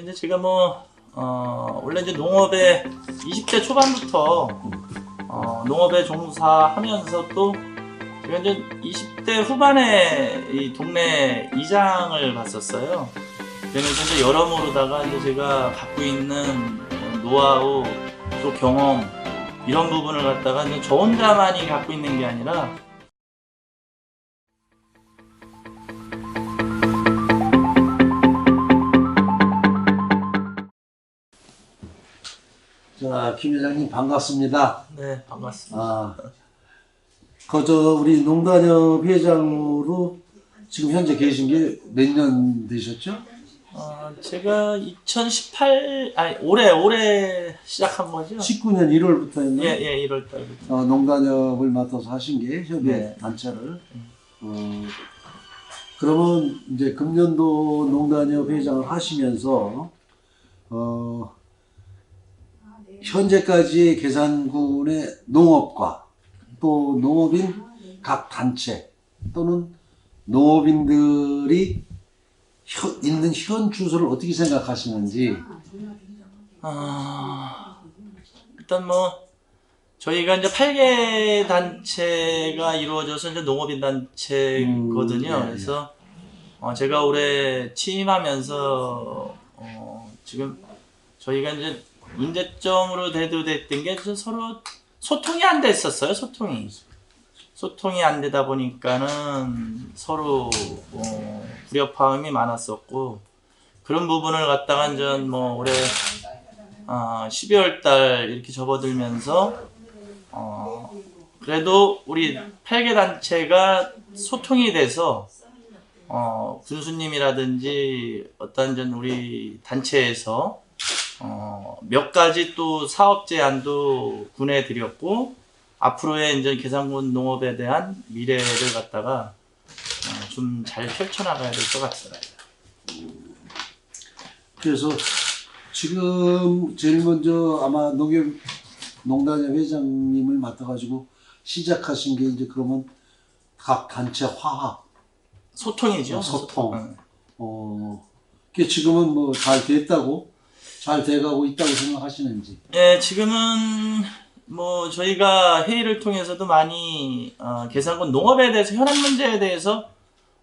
이제 제가 뭐, 어, 원래 이제 농업에 20대 초반부터, 어, 농업에 종사하면서 또, 제가 이제 20대 후반에 이 동네 이장을 봤었어요. 그러면서 이제 여러모로다가 이제 제가 갖고 있는 노하우, 또 경험, 이런 부분을 갖다가 이제 저 혼자만이 갖고 있는 게 아니라 자, 김 회장님 반갑습니다. 네 반갑습니다. 아, 그저 우리 농단협 회장으로 지금 현재 계신 게 몇 년 되셨죠? 어, 제가 2018 아니 올해 올해 시작한 거죠? 19년 1월부터였나요? 예 예 1월 달부터. 어, 농단협을 맡아서 하신 게 협의 네. 단체를. 어, 그러면 이제 금년도 농단협 회장을 하시면서 어, 현재까지의 계산군의 농업과 또 농업인 각 단체 또는 농업인들이 현- 있는 현 주소를 어떻게 생각하시는지 아 일단 뭐 저희가 이제 8개 단체가 이루어져서 이제 농업인 단체거든요. 음, 네, 그래서 어, 제가 올해 취임하면서 어, 지금 저희가 이제 문제점으로 대두됐던 게 서로 소통이 안 됐었어요. 소통이 소통이 안 되다 보니까는 서로 어, 불협화음이 많았었고 그런 부분을 갖다가 이제 뭐 올해 어, 12월 달 이렇게 접어들면서 어, 그래도 우리 8개 단체가 소통이 돼서 어, 군수님이라든지 어떤 전 우리 단체에서 어, 몇 가지 또 사업 제안도 군에 드렸고 앞으로의 이제 계산군 농업에 대한 미래를 갖다가 어, 좀잘 펼쳐나가야 될 것 같습니다. 그래서 지금 제일 먼저 아마 농협 농단협 회장님을 맡아가지고 시작하신 게 이제 그러면 각 단체 화합, 소통이죠. 어, 소통. 응. 어, 그게 지금은 뭐 잘 됐다고, 잘 돼가고 있다고 생각하시는지. 예, 지금은 뭐 저희가 회의를 통해서도 많이 어, 계산군 농업에 대해서 현안 문제에 대해서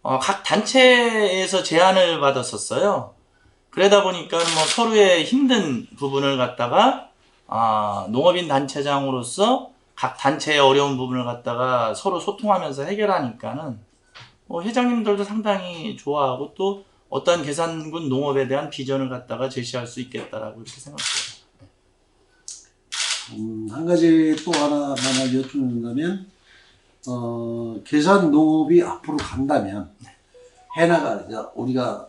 어, 각 단체에서 제안을 받았었어요. 그러다 보니까 뭐 서로의 힘든 부분을 갖다가 아, 농업인 단체장으로서 각 단체의 어려운 부분을 갖다가 서로 소통하면서 해결하니까는 뭐 회장님들도 상당히 좋아하고 또 어떤 계산군 농업에 대한 비전을 갖다가 제시할 수 있겠다라고 이렇게 생각해요. 음, 한 가지 또 하나만 여쭙는다면, 어, 계산 농업이 앞으로 간다면, 해나가, 우리가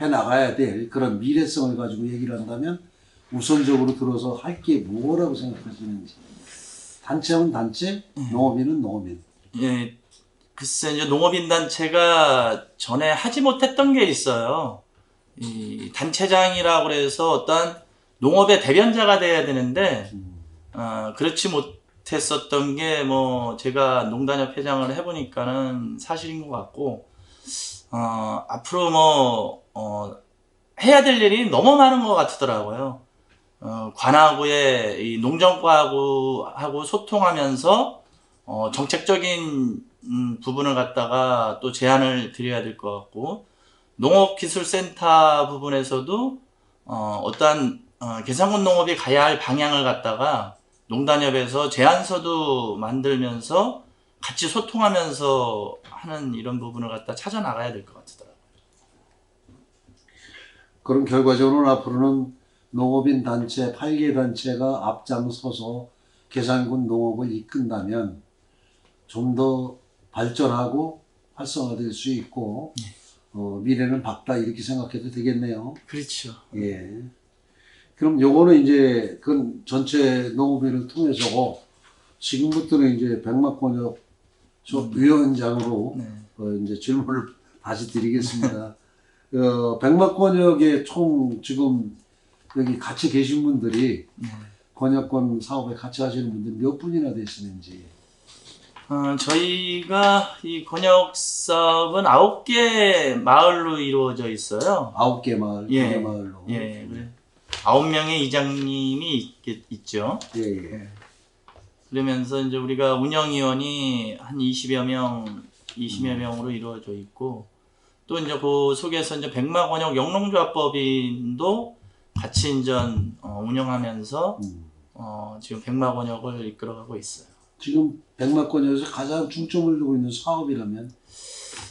해나가야 될 그런 미래성을 가지고 얘기를 한다면, 우선적으로 들어서 할 게 뭐라고 생각하시는지. 단체는 단체, 농업인은 농업인. 예, 글쎄 이제 농업인 단체가 전에 하지 못했던 게 있어요. 이 단체장이라고 그래서 어떤 농업의 대변자가 돼야 되는데 음, 어, 그렇지 못했었던 게 뭐 제가 농단협 회장을 해보니까는 사실인 것 같고 어, 앞으로 뭐 어, 해야 될 일이 너무 많은 것 같더라고요. 어, 관하구의 이 농정과하고 하고 소통하면서 어, 정책적인 음, 부분을 갖다가 또 제안을 드려야 될 것 같고 농업기술센터 부분에서도 어, 어떠한 어, 계산군 농업이 가야 할 방향을 갖다가 농단협에서 제안서도 만들면서 같이 소통하면서 하는 이런 부분을 갖다 찾아 나가야 될 것 같더라고요. 그럼 결과적으로는 앞으로는 농업인 단체, 8개 단체가 앞장서서 계산군 농업을 이끈다면 좀더 발전하고 활성화될 수 있고 어, 미래는 밝다 이렇게 생각해도 되겠네요. 그렇죠. 예. 그럼 요거는 이제 그 전체 농업인을 통해서고 지금부터는 이제 백마권역 조 위원장으로 네. 어, 이제 질문을 다시 드리겠습니다. 어, 백마권역에 총 지금 여기 같이 계신 분들이 네. 권역권 사업에 같이 하시는 분들이 몇 분이나 되시는지. 어, 저희가 이 권역 사업은 아홉 개 마을로 이루어져 있어요. 아홉 개 마을, 예. 개 마을로. 예, 그래. 아홉 명의 이장님이 있, 있죠. 예, 예. 그러면서 이제 우리가 운영위원이 한 20여 명, 20여 명으로 이루어져 있고, 또 이제 그 속에서 이제 백마권역 영농조합법인도 같이 이제 어, 운영하면서 음. 어, 지금 백마권역을 이끌어가고 있어요. 지금 백마권에서 가장 중점을 두고 있는 사업이라면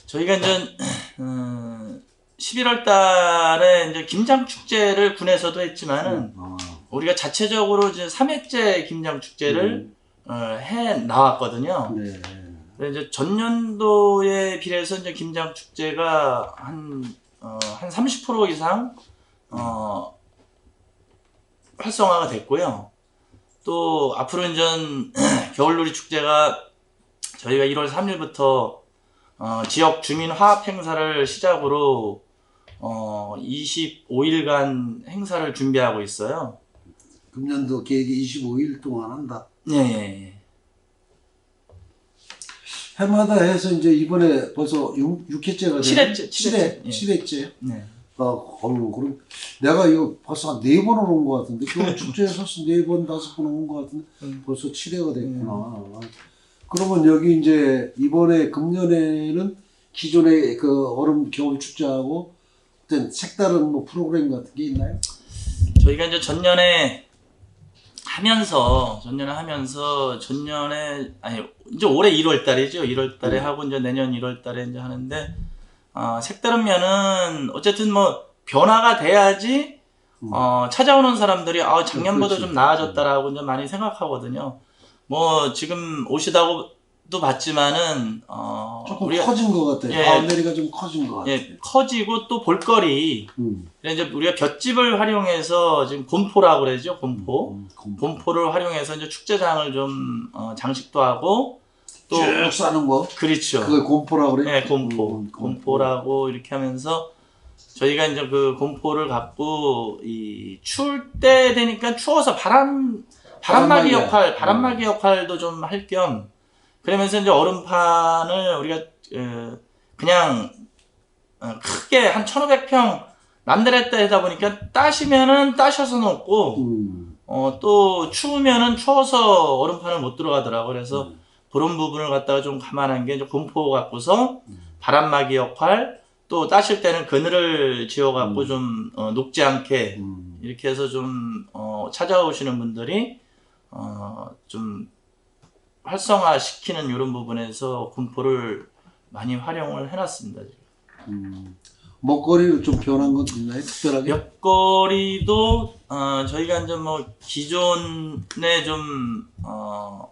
저희가 이제 음, 11월 달에 이제 김장 축제를 군에서도 했지만은 아, 우리가 자체적으로 이제 3회째 김장 축제를 어, 해 나왔거든요. 네. 이제 전년도에 비해서 이제 김장 축제가 한, 어, 한 30% 이상, 어, 활성화가 됐고요. 또 앞으로 이제 겨울놀이 축제가 저희가 1월 3일부터 어, 지역 주민 화합 행사를 시작으로 어, 25일간 행사를 준비하고 있어요. 금년도 계획이 25일 동안 한다. 예, 예, 예. 해마다 해서 이제 이번에 벌써 6, 육회째가 칠회째, 7회, 칠회째. 예. 7회째. 네. 어, 어휴, 그럼 내가 이거 벌써 한 네 번을 온 것 같은데 겨울 축제에서 네 번, 다섯 번 온 것 같은데 음. 벌써 7회가 됐구나. 그러면 여기 이제 이번에 금년에는 기존의 그 얼음 겨울 축제하고 어떤 색다른 뭐 프로그램 같은 게 있나요? 저희가 이제 전년에 하면서 전년에 하면서 전년에 아니 이제 올해 1월 달이죠. 1월 달에 네. 하고 이제 내년 1월 달에 이제 하는데 어, 색다른 면은 어쨌든 뭐 변화가 돼야지 어, 찾아오는 사람들이 아 작년보다 그렇지. 좀 나아졌다라고 이제 많이 생각하거든요. 뭐 지금 오시다고도 봤지만은 어, 조금 우리가 커진 것 같아요. 예. 바운더리가 좀 커진 것 같아요. 예, 커지고 또 볼거리 음. 이제 우리가 볏짚을 활용해서 지금 곰포라고 그러죠 곰포 음, 곰- 곰포 를 활용해서 이제 축제장을 좀 어, 장식도 하고 또 쭉 싸는 거. 그렇죠 그걸 곰포라고 그래? 네 곰포 음, 곰포라고 이렇게 하면서 저희가 이제 그 곰포를 갖고 이 추울 때 되니까 추워서 바람 바람막이. 역할 바람막이 역할도 좀 할 겸 그러면서 이제 얼음판을 우리가 어, 그냥 어, 크게 한 1,500평 남들했다 하다 보니까 따시면은 따셔서 놓고 음. 어, 또 추우면은 추워서 얼음판을 못 들어가더라고. 그래서 음. 그런 부분을 갖다가 좀 감안한 게 이제 곰포 갖고서 바람막이 역할 또 따실 때는 그늘을 지어 갖고 음. 좀 어, 녹지 않게 음. 이렇게 해서 좀 어, 찾아오시는 분들이 어, 좀 활성화 시키는 이런 부분에서 곰포를 많이 활용을 해놨습니다. 음. 먹거리로 좀 변한 건 있나요? 특별하게? 옆거리도 어, 저희가 이제 뭐 기존에 좀 어,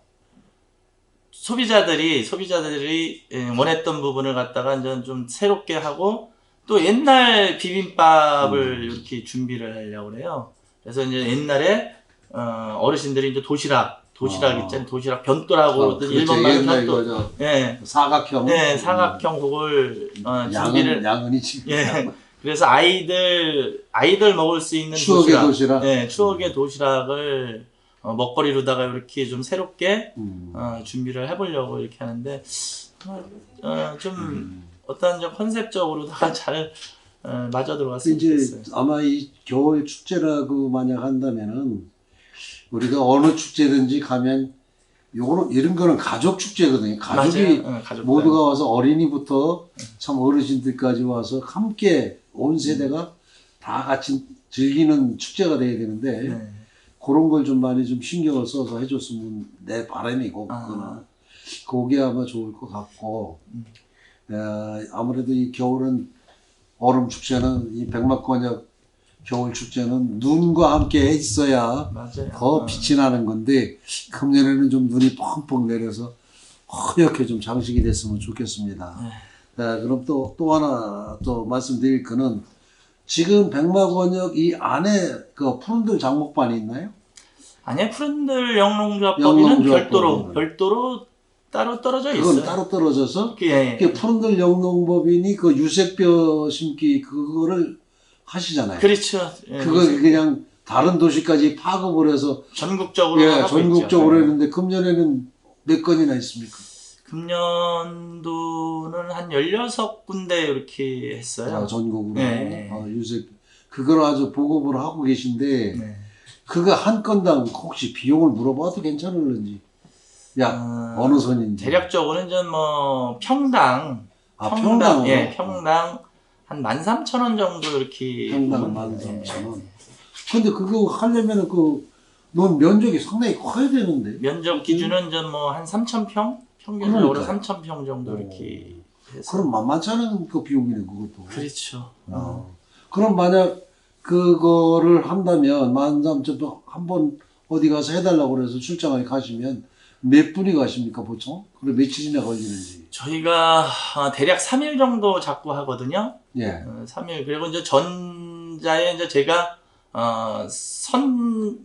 소비자들이 소비자들이 예, 원했던 부분을 갖다가 이제 좀 새롭게 하고 또 옛날 비빔밥을 음. 이렇게 준비를 하려고 그래요. 그래서 이제 옛날에 어, 어르신들이 이제 도시락 도시락 아. 있잖아요. 도시락 변도라고 어, 그러던 그렇죠. 일본 말 옛날 변도. 이거 저 예. 사각형. 네, 사각형 그걸 어, 음. 준비를 양은 양은이 지금 예. 그래서 아이들 아이들 먹을 수 있는 추억의 도시락, 도시락. 네, 추억의 도시락을 어, 먹거리로다가 이렇게 좀 새롭게 음. 어, 준비를 해보려고 이렇게 하는데 어, 어, 좀 음. 어떤 좀 컨셉적으로다가 잘 어, 맞아 들어갔으면 이제 좋겠어요. 아마 이 겨울 축제라고 만약 한다면은 우리가 어느 축제든지 가면 요거는 이런 거는 가족 축제거든요. 가족이 맞아요. 어, 가족 모두가 와서 어린이부터 참 어르신들까지 와서 함께 온 세대가 다 같이 즐기는 축제가 돼야 되는데 네. 그런 걸 좀 많이 좀 신경을 써서 해줬으면 내 바람이고 아. 그거는 그게 아마 좋을 것 같고 음. 어, 아무래도 이 겨울은 얼음 축제는 이 백마권역 겨울 축제는 눈과 함께 있어야 맞아요. 더 어, 빛이 나는 건데 금년에는 좀 눈이 펑펑 내려서 허옇게 좀 장식이 됐으면 좋겠습니다. 네. 자, 그럼 또, 또 하나 또 말씀드릴 거는 지금 백마권역 이 안에 그 푸른들 장목반이 있나요? 아니요, 푸른들 영농조합법인은. 별도로 별도로 따로 떨어져 그건 있어요. 따로 떨어져서 그, 예, 그 푸른들 영농법인이 그 유색벼 심기 그거를 하시잖아요. 그렇죠. 예, 그걸 그냥 다른 도시까지 파급을 해서 전국적으로 예, 전국적으로 있죠. 예. 했는데 금년에는 몇 건이나 있습니까? 금년도는 한 16군데 이렇게 했어요. 아, 전국으로. 네. 아, 요새 그걸 아주 보급을 하고 계신데 네. 그거 한 건당 혹시 비용을 물어봐도 괜찮을런지. 야 어, 어느 선인지. 대략적으로는 이제 뭐 평당 아 평당 평당 예 평당 한 13,000원 정도 이렇게 평당 보면, 13,000원. 예. 근데 그거 하려면은 그넌 면적이 상당히 커야 되는데. 면적 기준은 이제 뭐한 3,000평 평균적으로. 3,000평 정도 오. 이렇게 해서 그럼 만만치 않은 그 비용이네 그것도. 그렇죠. 어. 그럼 만약 그거를 한다면 만삼천평 한번 어디 가서 해달라고 그래서 출장을 가시면 몇 분이 가십니까 보통? 그리고 며칠이나 걸리는지. 저희가 어, 대략 3일 정도 잡고 하거든요. 예. 어, 3일 그리고 이제 전자에 이제 제가 어, 선,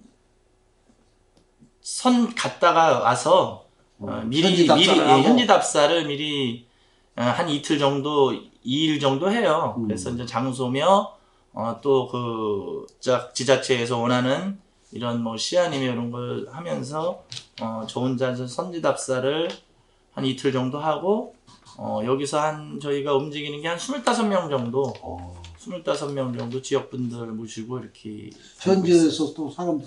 선 갔다가 와서 어, 어, 미리 현지 미리 답사를 예. 현지 답사를 미리 어, 한 이틀 정도 2일 정도 해요. 음. 그래서 이제 장소며 어, 또그 지자체에서 원하는 이런 뭐 시안이며 이런 걸 하면서 어, 저 혼자 이제 선지 답사를 한 이틀 정도 하고 어, 여기서 한 저희가 움직이는 게 한 25명 정도 어. 25명 정도 지역분들 모시고 이렇게. 현지에서 또 사람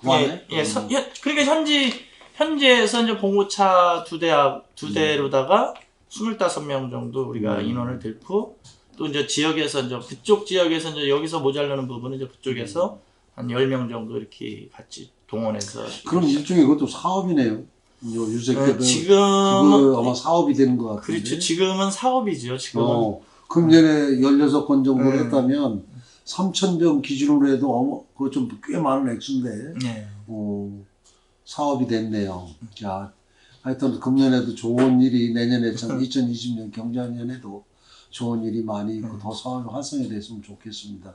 구하네? 예, 예, 서, 예, 그러니까 현지 현지에서 이제 봉고차 두 대, 두 대로다가 25명 정도 우리가 음. 인원을 들고 또 이제 지역에서 이제 그쪽 지역에서 이제 여기서 모자라는 부분은 이제 그쪽에서 한 10명 정도 이렇게 같이 동원해서 그럼 일종의 그것도 사업이네요. 요 유색 어, 때도 지금은 그거 아마 사업이 되는 것 같은데. 그렇죠. 지금은 사업이죠. 지금은 어, 금년에 16건 정도를 음. 했다면 3,000병 기준으로 해도 어머, 그거 좀 꽤 많은 액수인데 네. 어, 사업이 됐네요. 야, 하여튼 금년에도 좋은 일이 내년에 참 2020년 경자년에도 좋은 일이 많이 있고 더 사업이 활성화 됐으면 좋겠습니다.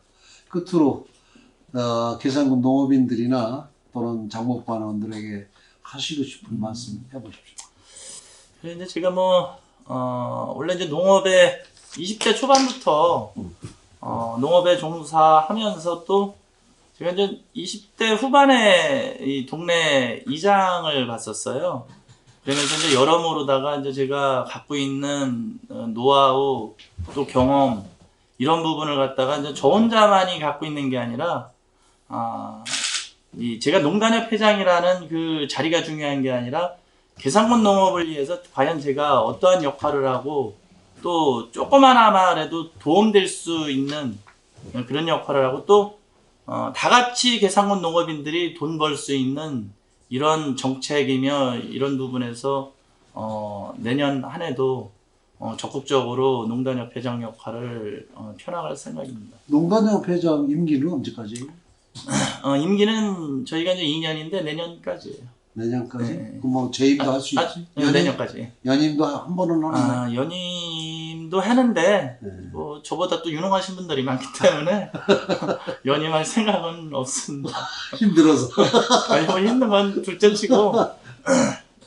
끝으로 어, 계산군 농업인들이나 또는 장목반원들에게 하시고 싶은 말씀 해보십시오. 그래서 이제 제가 뭐, 어, 원래 이제 농업에 20대 초반부터, 어, 농업에 종사하면서 또, 제가 이제 20대 후반에 이 동네 이장을 봤었어요. 그러면서 이제 여러모로다가 이제 제가 갖고 있는 어, 노하우, 또 경험, 이런 부분을 갖다가 이제 저 혼자만이 갖고 있는 게 아니라, 아, 이 제가 농단협 회장이라는 그 자리가 중요한 게 아니라 계산군 농업을 위해서 과연 제가 어떠한 역할을 하고 또 조그마나마라도 도움될 수 있는 그런 역할을 하고 또 어, 다 같이 계산군 농업인들이 돈 벌 수 있는 이런 정책이며 이런 부분에서 어, 내년 한 해도 어, 적극적으로 농단협 회장 역할을 어, 펴나갈 생각입니다. 농단협 회장 임기는 언제까지? 어, 임기는 저희가 이제 2년인데 내년까지예요. 내년까지? 네. 그럼 뭐 재임도 할수 아, 있지? 네, 연임, 내년까지. 연임도 한 번은 하는데. 아, 연임 도 하는데 네. 뭐 저보다 또 유능하신 분들이 많기 때문에 연임할 생각은 없습니다. 힘들어서. 아니 뭐 힘든 건 둘째치고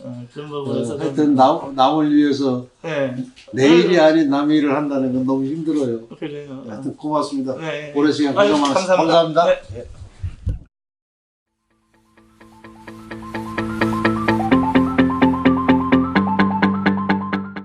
어, 그런 부분에서 좀- 하여튼 남, 남을 위해서 네 내일이 아닌 남의 일을 한다는 건 너무 힘들어요. 그래요. 하여튼 고맙습니다. 네. 오랜 시간 고생 많으셨습니다. 감사합니다. 감사합니다. 네.